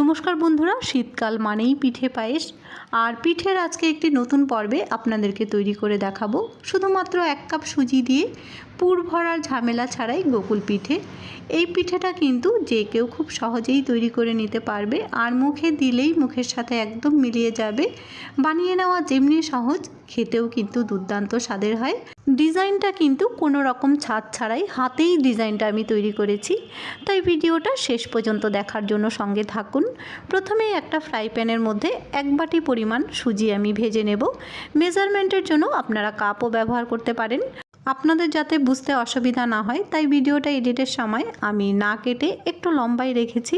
নমস্কার বন্ধুরা, শীতকাল মানেই পিঠে পায়েস। আর পিঠের আজকে একটি নতুন পর্বে আপনাদেরকে তৈরি করে দেখাবো। শুধুমাত্র এক কাপ সুজি দিয়ে পুর ভরার ঝামেলা ছাড়াই গোকুল পিঠে। এই পিঠেটা কিন্তু যে কেউ খুব সহজেই তৈরি করে নিতে পারবে আর মুখে দিলেই মুখের সাথে একদম মিলিয়ে যাবে। বানিয়ে নেওয়া যেমনি সহজ, খেতেও কিন্তু দুর্দান্ত স্বাদের হয়। ডিজাইনটা কিন্তু কোনো রকম ছাদ ছাড়াই হাতেই ডিজাইনটা আমি তৈরি করেছি। তাই ভিডিওটা শেষ পর্যন্ত দেখার জন্য সঙ্গে থাকুন। প্রথমেই একটা ফ্রাই প্যানের মধ্যে এক বাটি পরিমাণ সুজি আমি ভেজে নেব। মেজারমেন্টের জন্য আপনারা কাপও ব্যবহার করতে পারেন। আপনাদের যাতে বুঝতে অসুবিধা না হয়, তাই ভিডিওটা এডিটের সময় আমি না কেটে একটু লম্বাই রেখেছি।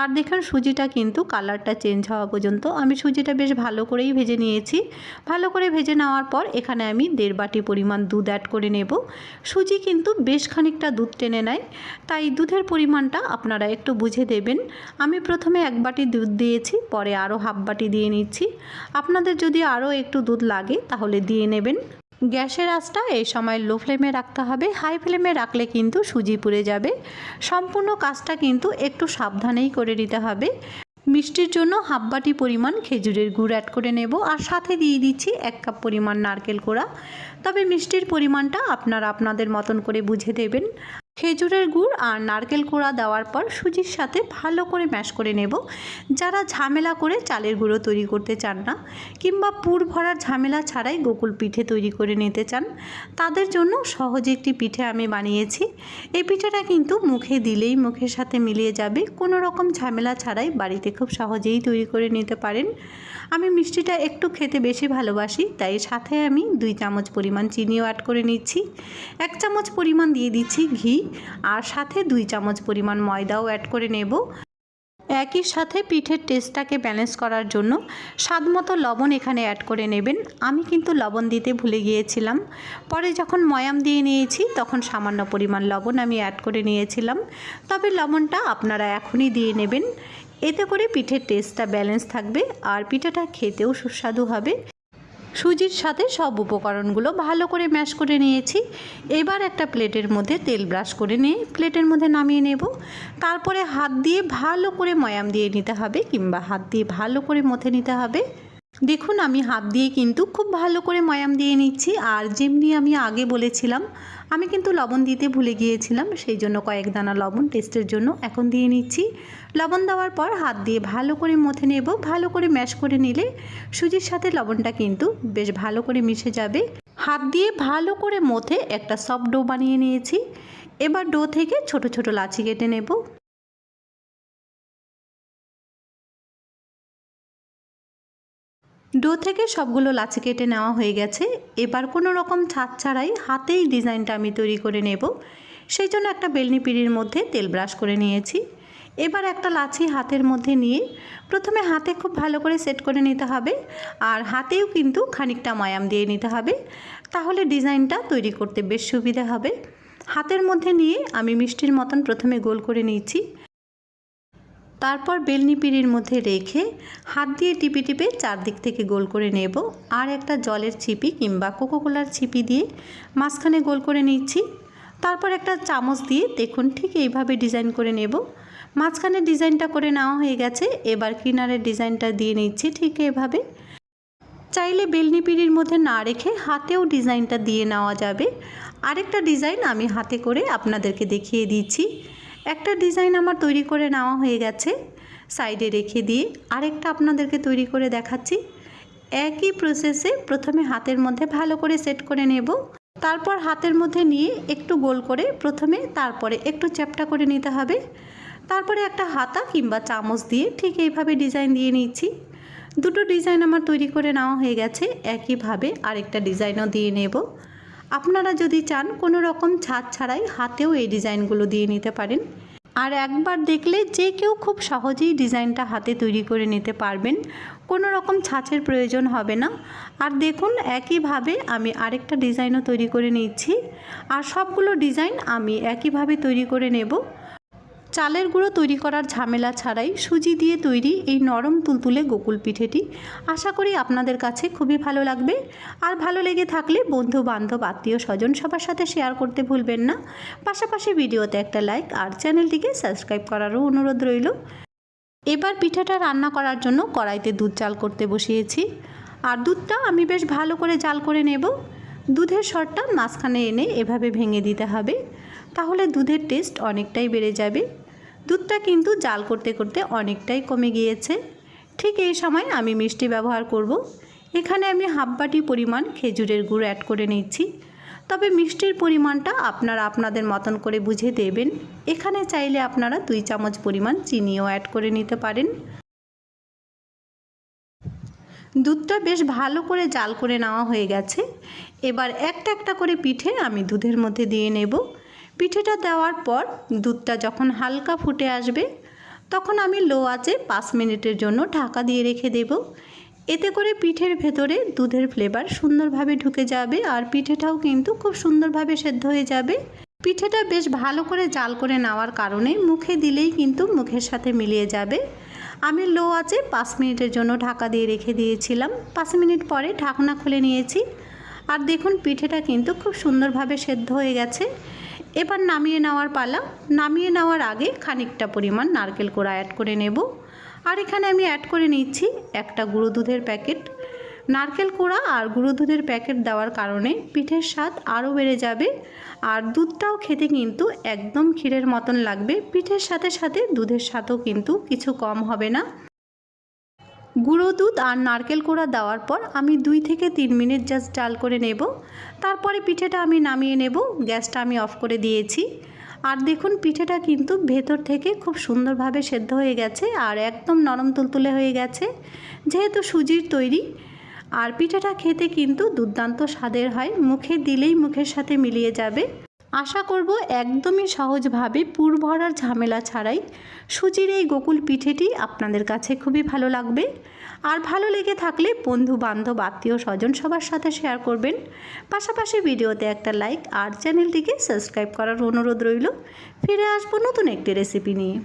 আর দেখেন, সুজিটা কিন্তু কালারটা চেঞ্জ হওয়া পর্যন্ত আমি সুজিটা বেশ ভালো করেই ভেজে নিয়েছি। ভালো করে ভেজে নেওয়ার পর এখানে আমি দেড় বাটি পরিমাণ দুধ অ্যাড করে নেব। সুজি কিন্তু বেশ খানিকটা দুধ টেনে নেয়, তাই দুধের পরিমাণটা আপনারা একটু বুঝে দেবেন। আমি প্রথমে এক বাটি দুধ দিয়েছি, পরে আরও হাফ বাটি দিয়ে নিচ্ছি। আপনাদের যদি আরও একটু দুধ লাগে, তাহলে দিয়ে নেবেন। গ্যাসের আঁচটা এই সময় লো ফ্লেমে রাখতে হবে। হাই ফ্লেমে রাখলে কিন্তু সুজি পুড়ে যাবে। সম্পূর্ণ কাজটা কিন্তু একটু সাবধানেই করে নিতে হবে। মিষ্টির জন্য হাফ বাটি পরিমাণ খেজুরের গুড় অ্যাড করে নেব আর সাথে দিয়ে দিচ্ছি এক কাপ পরিমাণ নারকেল কোড়া। তবে মিষ্টির পরিমাণটা আপনারা আপনাদের মতন করে বুঝে দেবেন। খেজুরের গুড় আর নারকেল কোড়া দেওয়ার পর সুজির সাথে ভালো করে ম্যাশ করে নেব। যারা ঝামেলা করে চালের গুঁড়ো তৈরি করতে চান না, কিংবা পুর ভরার ঝামেলা ছাড়াই গোকুল পিঠে তৈরি করে নিতে চান, তাদের জন্য সহজে একটি পিঠে আমি বানিয়েছি। এই পিঠেটা কিন্তু মুখে দিলেই মুখের সাথে মিলিয়ে যাবে। কোনো রকম ঝামেলা ছাড়াই বাড়িতে খুব সহজেই তৈরি করে নিতে পারেন। আমি মিষ্টিটা একটু খেতে বেশি ভালোবাসি, তাই সাথে আমি দুই চামচ পরিমাণ চিনিও অ্যাড করে নিচ্ছি। এক চামচ পরিমাণ দিয়ে দিচ্ছি ঘি, আর সাথে দুই চামচ পরিমাণ ময়দাও অ্যাড করে নেব। একই সাথে পিঠের টেস্টটাকে ব্যালেন্স করার জন্য স্বাদ মতো লবণ এখানে অ্যাড করে নেবেন। আমি কিন্তু লবণ দিতে ভুলে গিয়েছিলাম। পরে যখন ময়াম দিয়ে নিয়েছি, তখন সামান্য পরিমাণ লবণ আমি অ্যাড করে নিয়েছিলাম। তবে লবণটা আপনারা এখনই দিয়ে নেবেন। এতে করে পিঠের টেস্টটা ব্যালেন্স থাকবে আর পিঠাটা খেতেও সুস্বাদু হবে। সুজির সাথে সব উপকরণগুলো ভালো করে ম্যাশ করে নিয়েছি। এবার একটা প্লেটের মধ্যে তেল ব্রাশ করে নিয়ে প্লেটের মধ্যে নামিয়ে নেব। তারপরে হাত দিয়ে ভালো করে ময়াম দিয়ে নিতে হবে কিংবা হাত দিয়ে ভালো করে মথে নিতে হবে। দেখুন, আমি হাত দিয়ে কিন্তু খুব ভালো করে ময়াম দিয়ে নিচ্ছি। আর যেমনি আমি আগে বলেছিলাম, আমি কিন্তু লবণ দিতে ভুলে গিয়েছিলাম, সেই জন্য কয়েক দানা লবণ টেস্টের জন্য এখন দিয়ে নিচ্ছি। লবণ দেওয়ার পর হাত দিয়ে ভালো করে মথে নেব। ভালো করে ম্যাশ করে নিলে সুজির সাথে লবণটা কিন্তু বেশ ভালো করে মিশে যাবে। হাত দিয়ে ভালো করে মথে একটা সফট ডো বানিয়ে নিয়েছি। এবার ডো থেকে ছোট ছোট লাচি কেটে নেব। ডো থেকে সবগুলো লাচি কেটে নেওয়া হয়ে গেছে। এবার কোনো রকম ছাদ ছাড়াই হাতেই ডিজাইনটা আমি তৈরি করে নেব। সেই জন্য একটা বেলনি পিড়ির মধ্যে তেল ব্রাশ করে নিয়েছি। এবার একটা লাচি হাতের মধ্যে নিয়ে প্রথমে হাতে খুব ভালো করে সেট করে নিতে হবে আর হাতেও কিন্তু খানিকটা ময়াম দিয়ে নিতে হবে। তাহলে ডিজাইনটা তৈরি করতে বেশ সুবিধা হবে। হাতের মধ্যে নিয়ে আমি মিষ্টির মতন প্রথমে গোল করে নিচ্ছি তারপর বেলনি পিঁড়ির মধ্যে রেখে হাত দিয়ে টিপে টিপে চারদিক থেকে গোল করে নেব। আর একটা জলের ছিপি কিংবা কোকোকোলার ছিপি দিয়ে মাঝখানে গোল করে নিচ্ছি। তারপর একটা চামচ দিয়ে দেখুন ঠিক এইভাবে ডিজাইন করে নেব। মাঝখানে ডিজাইনটা করে নেওয়া হয়ে গেছে। এবার কিনারের ডিজাইনটা দিয়ে নিচ্ছি ঠিক এভাবে। চাইলে বেলনি পিঁড়ির মধ্যে না রেখে হাতেও ডিজাইনটা দিয়ে নেওয়া যাবে। আরেকটা ডিজাইন আমি হাতে করে আপনাদেরকে দেখিয়ে দিচ্ছি। একটা ডিজাইন আমার তৈরি করে নেওয়া হয়ে গেছে। সাইডে রেখে দিয়ে আরেকটা আপনাদেরকে তৈরি করে দেখাচ্ছি। একই প্রসেসে প্রথমে হাতের মধ্যে ভালো করে সেট করে নেব। তারপর হাতের মধ্যে নিয়ে একটু গোল করে প্রথমে তারপরে একটু চ্যাপটা করে নিতে হবে। তারপরে একটা হাতা কিংবা চামচ দিয়ে ঠিক এইভাবে ডিজাইন দিয়ে নিচ্ছি। দুটো ডিজাইন আমার তৈরি করে নেওয়া হয়ে গেছে। একইভাবে আরেকটা ডিজাইনও দিয়ে নেব। আপনারা যদি চান কোনো রকম ছাদ ছাড়াই হাতেও এই ডিজাইনগুলো দিয়ে নিতে পারেন। আর একবার দেখলে যে কেউ খুব সহজেই ডিজাইনটা হাতে তৈরি করে নিতে পারবেন। কোনো রকম ছাঁচের প্রয়োজন হবে না। আর দেখুন, একইভাবে আমি আরেকটা ডিজাইনও তৈরি করে নিচ্ছি। আর সবগুলো ডিজাইন আমি একইভাবে তৈরি করে নেব। চালের গুঁড়ো তৈরি করার ঝামেলা ছাড়াই সুজি দিয়ে তৈরি এই নরম তুলতুলে গোকুল পিঠেটি। আশা করি আপনাদের কাছে খুবই ভালো লাগবে। আর ভালো লেগে থাকলে বন্ধু বান্ধব আত্মীয় স্বজন সবার সাথে শেয়ার করতে ভুলবেন না। পাশাপাশি ভিডিওতে একটা লাইক আর চ্যানেলটিকে সাবস্ক্রাইব করারও অনুরোধ রইল। এবার পিঠাটা রান্না করার জন্য কড়াইতে দুধ চাল করতে বসিয়েছি। আর দুধটা আমি বেশ ভালো করে জাল করে নেব। দুধের সরটা মাঝখানে এনে এভাবে ভেঙে দিতে হবে। তাহলে দুধের টেস্ট অনেকটাই বেড়ে যাবে। দুধটা কিন্তু জাল করতে করতে অনেকটাই কমে গিয়েছে। ঠিক এই সময় আমি মিষ্টি ব্যবহার করব। এখানে আমি হাফ বাটি পরিমাণ খেজুরের গুড় অ্যাড করে নিচ্ছি। তবে মিষ্টির পরিমাণটা আপনারা আপনাদের মতন করে বুঝে দেবেন। এখানে চাইলে আপনারা দুই চামচ পরিমাণ চিনিও অ্যাড করে নিতে পারেন। দুধটা বেশ ভালো করে জাল করে নেওয়া হয়ে গেছে। এবার একটা একটা করে পিঠে আমি দুধের মধ্যে দিয়ে নেব। পিঠেটা দেওয়ার পর দুধটা যখন হালকা ফুটে আসবে, তখন আমি লো আঁচে পাঁচ মিনিটের জন্য ঢাকা দিয়ে রেখে দেব। এতে করে পিঠের ভেতরে দুধের ফ্লেভার সুন্দরভাবে ঢুকে যাবে আর পিঠেটাও কিন্তু খুব সুন্দরভাবে সেদ্ধ হয়ে যাবে। পিঠেটা বেশ ভালো করে জাল করে নেওয়ার কারণে মুখে দিলেই কিন্তু মুখের সাথে মিলিয়ে যাবে। আমি লো আছে পাঁচ মিনিটের জন্য ঢাকা দিয়ে রেখে দিয়েছিলাম। পাঁচ মিনিট পরে ঢাকনা খুলে নিয়েছি। আর দেখুন, পিঠেটা কিন্তু খুব সুন্দরভাবে সেদ্ধ হয়ে গেছে। এবার নামিয়ে নেওয়ার পালা। নামিয়ে নেওয়ার আগে খানিকটা পরিমাণ নারকেল কোড়া অ্যাড করে নেব। আর এখানে আমি অ্যাড করে নিচ্ছি একটা গুঁড়ো দুধের প্যাকেট। নারকেল কোড়া আর গুঁড়ো দুধের প্যাকেট দেওয়ার কারণে পিঠের স্বাদ আরও বেড়ে যাবে। আর দুধটাও খেতে কিন্তু একদম ক্ষীরের মতন লাগবে। পিঠের সাথে সাথে দুধের স্বাদও কিন্তু কিছু কম হবে না। গুঁড়ো দুধ আর নারকেল কোড়া দেওয়ার পর আমি দুই থেকে তিন মিনিট জাস্ট ডাল করে নেব। তারপরে পিঠেটা আমি নামিয়ে নেব, গ্যাসটা আমি অফ করে দিয়েছি। আর দেখুন, পিঠেটা কিন্তু ভেতর থেকে খুব সুন্দরভাবে সেদ্ধ হয়ে গেছে আর একদম নরম তুলতুলে হয়ে গেছে, যেহেতু সুজির তৈরি। আর পিঠাটা খেতে কিন্তু দুর্দান্ত স্বাদের হয়, মুখে দিলেই মুখের সাথে মিলিয়ে যাবে। আশা করব একদমই সহজভাবে পুর ভরার ঝামেলা ছাড়াই সুজির এই গোকুল পিঠেটি আপনাদের কাছে খুবই ভালো লাগবে। আর ভালো লেগে থাকলে বন্ধু বান্ধব আত্মীয় স্বজন সবার সাথে শেয়ার করবেন। পাশাপাশি ভিডিওতে একটা লাইক আর চ্যানেলটিকে সাবস্ক্রাইব করার অনুরোধ রইল। ফিরে আসব নতুন একটি রেসিপি নিয়ে।